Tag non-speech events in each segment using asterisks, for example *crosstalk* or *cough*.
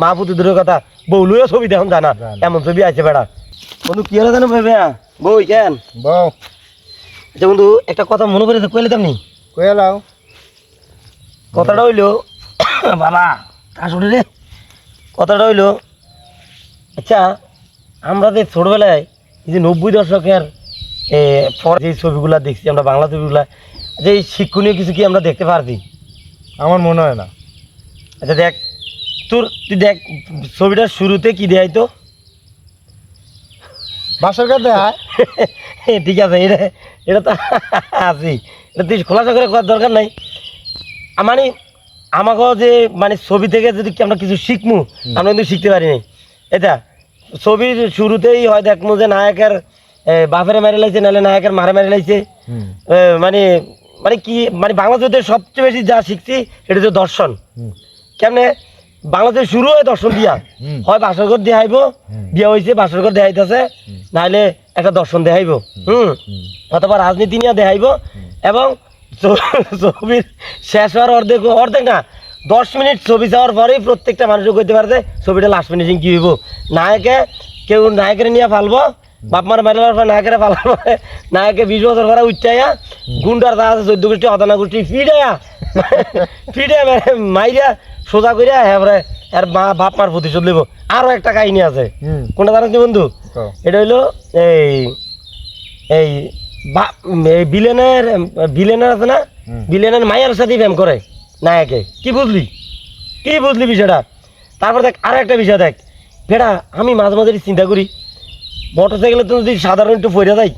মা পুতু দূরের কথা বউ লুয়ে ছবি দেখুন জানা। এমন ছবি আছে বেড়া। বন্ধু কি হলো জানো ভেবে বই কেন? বউ। আচ্ছা বন্ধু একটা কথা মনে করে কইলে তেমনি কয়ে লাও। কথাটা হইল বাবা তা শুনে রে। কথাটা হইল আচ্ছা আমরা যে ছোটবেলায় এই যে নব্বই দশকের এ, পর যে ছবিগুলা দেখছি আমরা বাংলা ছবিগুলা যে এই শিক্ষণীয় কিছু কি আমরা দেখতে পারছি? আমার মনে হয় না। আচ্ছা দেখ তোর তুই দেখ ছবিটার শুরুতে কি দেয় তো? বাসর কাছে *laughs* ঠিক আছে এটা এটা তো *laughs* আছি এটা তুই খোলাসা করে করার দরকার নাই। মানে আমাকেও যে মানে ছবি থেকে যদি আমরা কিছু শিখমু আমরা কিন্তু শিখতে পারি নাই। এটা ছবির শুরুতেই হয় দেখমু যে নায়কের বাপেরে মেরে লাইছে নাহলে নায়কের মারে মেরে লাইছে। হুম। মানে মানে কি মানে বাংলাদেশে সবচেয়ে বেশি যা শিখছি এটা হচ্ছে দর্শন। কেমনে? বাংলাদেশ শুরু হয় দর্শন দিয়া। হয় বাসরঘর দেখাইব হুম। বিয়া হয়েছে বাসরঘর দেখাইতেছে নাহলে একটা দর্শন দেখাইব। হুম। অথবা রাজনীতি নিয়ে দেখাইব। এবং ছবির শেষ হওয়ার অর্ধেক অর্ধেক না দশ মিনিট ছবি যাওয়ার পরেই প্রত্যেকটা মানুষও কইতে পারছে ছবিটা লাস্ট ফিনিশিং কি হইব। নায়কে কেউ নায়কের নিয়ে ফালবো বাপ মার মেরে পর নায়কের ফালার পরে নায়কে বিশ বছর পরে উচ্চাইয়া গুন্ডার আছে চোদ্দ গোষ্ঠী অদানা গোষ্ঠী ফিডাইয়া *laughs* ফিডাইয়া মাইরা সোজা করিয়া হ্যাঁ এর মা বাপ মার প্রতিশোধ লইব। আরও একটা কাহিনী আছে। কোনটা জানিস বন্ধু? এটা হইল এই এই বিলেনের বিলেনের আছে না। বিলেনের মায়ের সাথে প্রেম করে নায়কে। কি বুঝলি? কি বুঝলি বিষয়টা? তারপর দেখ আর একটা বিষয় দেখ। বেটা আমি মাঝে মাঝে চিন্তা করি মোটর সাইকেলে তো যদি সাধারণ একটু ফইরা যায়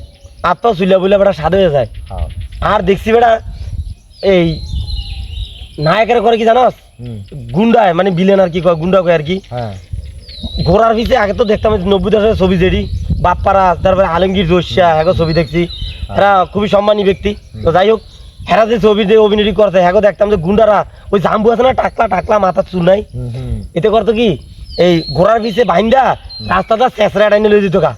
আত্মা চুলিয়া বুলিয়া বেটা সাদা হয়ে যায়। হ্যাঁ। আর দেখছি বেটা এই নায়কের করে কি জানাস? গুন্ডায় মানে বিলেন আর কি কয় গুন্ডা কয় আর কি। হ্যাঁ। ঘোড়ার পিছিয়ে আগে তো দেখতাম নব্বই দশকের ছবি যেটি বাপ্পারা তারপরে আলমগীর জোশিয়া হ্যাগো ছবি দেখছি। এরা খুবই সম্মানী ব্যক্তি। তো যাই হোক হেরা যে ছবি যে অভিনয় করছে হ্যাগো দেখতাম যে গুন্ডারা ওই জাম্বু আছে না টাকলা টাকলা মাথার চুল নাই? এতে করতো কি এই ঘোড়ার পিছিয়ে বাইন্দা রাস্তাটা চেঁচড়া টাইনে লই দিত গা।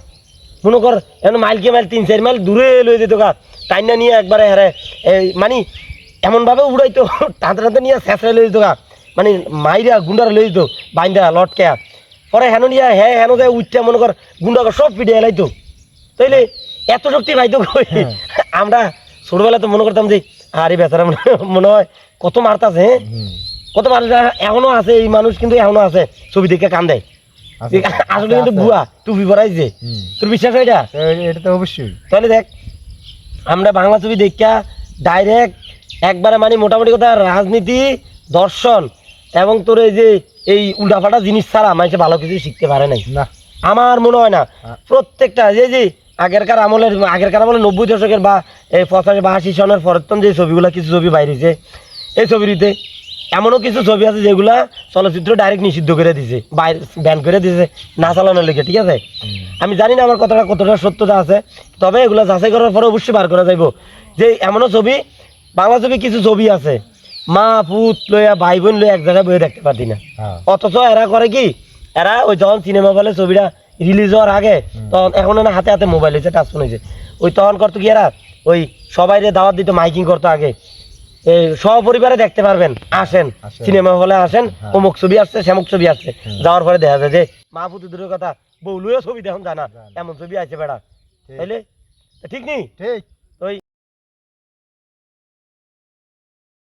মনে কর এখন মাইল কে মাইল তিন চার মাইল দূরে লই দিত গা। টাইনা নিয়ে একবারে হেরে এই মানে এমনভাবে উড়াইতো টানতে টানতে নিয়ে চেঁচড়া লই দিত মানে মাইরা গুন্ডারা লই দিত বাইন্দা লটকে পরে হেন নিয়ে হ্যাঁ হেন যায় উঠতে মনে কর গুন্ডাকে সব পিঠে এলাইতো তাইলে এত শক্তি পাইতো কই? হ্যাঁ। আমরা ছোটবেলা তো মনে করতাম যে আরে বেচারা মনে হয় কত মারতাছে হ্যাঁ কত মানুষ এখনও আছে এই মানুষ কিন্তু এখনও আছে ছবি দেখে কান্দে। আছে, আসলে কিন্তু। ভুয়া টুপি পরাইছে। হুম। তোর বিশ্বাস হয় এটা? এটা তো অবশ্যই। তাহলে দেখ আমরা বাংলা ছবি দেখা ডাইরেক্ট একবারে মানে মোটামুটি কথা রাজনীতি দর্শন এবং তোর এই যে এই উল্টাপাল্টা জিনিস ছাড়া মানুষে ভালো কিছু শিখতে পারে নাই। না। আমার মনে হয় না। হ্যাঁ। প্রত্যেকটা যে যে আগেরকার আমলের আগেরকার আমলের নব্বই দশকের বা এই পঁচাশি বাহাশি সনের ফরতন যে ছবিগুলো কিছু ছবি বাইরেছে এই ছবিটিতে এমনও কিছু ছবি আছে যেগুলা চলচ্চিত্র ডাইরেক্ট নিষিদ্ধ করে দিছে বাইরে ব্যান করে দিছে না চালানোর লেগে ঠিক আছে? আমি জানি না আমার কথাটা কতটা সত্যতা আছে তবে এগুলো যাচাই করার পরে অবশ্যই বার করা যাইব। যে এমনও ছবি বাংলা ছবি কিছু ছবি আছে। মা পুত লইয়া ভাই বোন লইয়া এক জায়গায় বয়ে দেখতে পারতি না। হ্যাঁ। অথচ এরা করে কি? এরা ওই যখন সিনেমা বলে ছবিটা রিলিজ হওয়ার আগে তখন এখন না হাতে হাতে মোবাইল হয়েছে টাচ ফোন হয়েছে ওই তখন করতো কি এরা? ওই সবাই দাওয়াত দিত মাইকিং করতো আগে। সপরিবারে দেখতে পারবেন আসেন। সিনেমা হলে আসেন হ্যাঁ। অমুক ছবি আসছে সেমুক ছবি আসছে। যাওয়ার পরে দেখা যায় যে মা পুতু দূরের কথা বউ লুয়ে ছবি দেখুন জানা। এমন ছবি আছে বেড়া। তাইলে? ঠিক নেই? ঠিক।